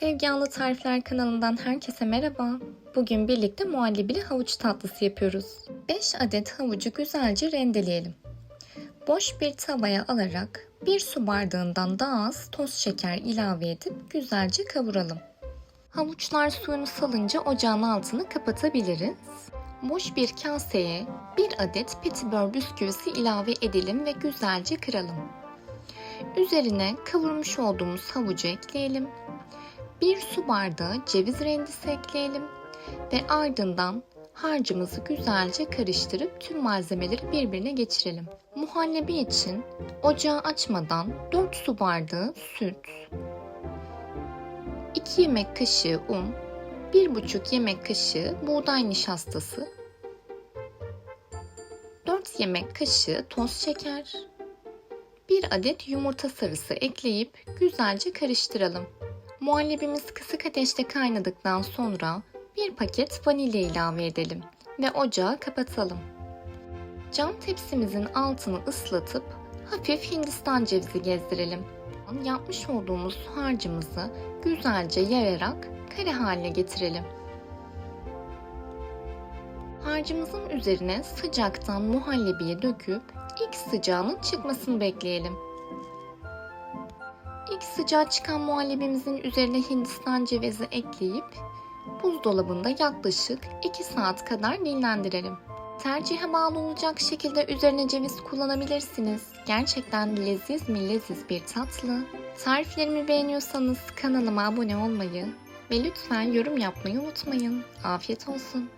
Sevgi Anlı Tarifler kanalından herkese merhaba. Bugün birlikte muhallebili havuç tatlısı yapıyoruz. 5 adet havucu güzelce rendeleyelim. Boş bir tavaya alarak 1 su bardağından daha az toz şeker ilave edip güzelce kavuralım. Havuçlar suyunu salınca ocağın altını kapatabiliriz. Boş bir kaseye 1 adet petibör bisküvisi ilave edelim ve güzelce kıralım. Üzerine kavurmuş olduğumuz havucu ekleyelim. Bir su bardağı ceviz rendesi ekleyelim ve ardından harcımızı güzelce karıştırıp tüm malzemeleri birbirine geçirelim. Muhallebi için ocağı açmadan 4 su bardağı süt, 2 yemek kaşığı un, 1,5 yemek kaşığı buğday nişastası, 4 yemek kaşığı toz şeker, 1 adet yumurta sarısı ekleyip güzelce karıştıralım. Muhallebimiz kısık ateşte kaynadıktan sonra bir paket vanilya ilave edelim ve ocağı kapatalım. Cam tepsimizin altını ıslatıp hafif hindistan cevizi gezdirelim. Yapmış olduğumuz harcımızı güzelce yayarak kare haline getirelim. Harcımızın üzerine sıcaktan muhallebiyi döküp ilk sıcağının çıkmasını bekleyelim. İlk sıcağı çıkan muhallebimizin üzerine hindistan cevizi ekleyip buzdolabında yaklaşık 2 saat kadar dinlendirelim. Tercihe bağlı olacak şekilde üzerine ceviz kullanabilirsiniz. Gerçekten leziz mi leziz bir tatlı. Tariflerimi beğeniyorsanız kanalıma abone olmayı ve lütfen yorum yapmayı unutmayın. Afiyet olsun.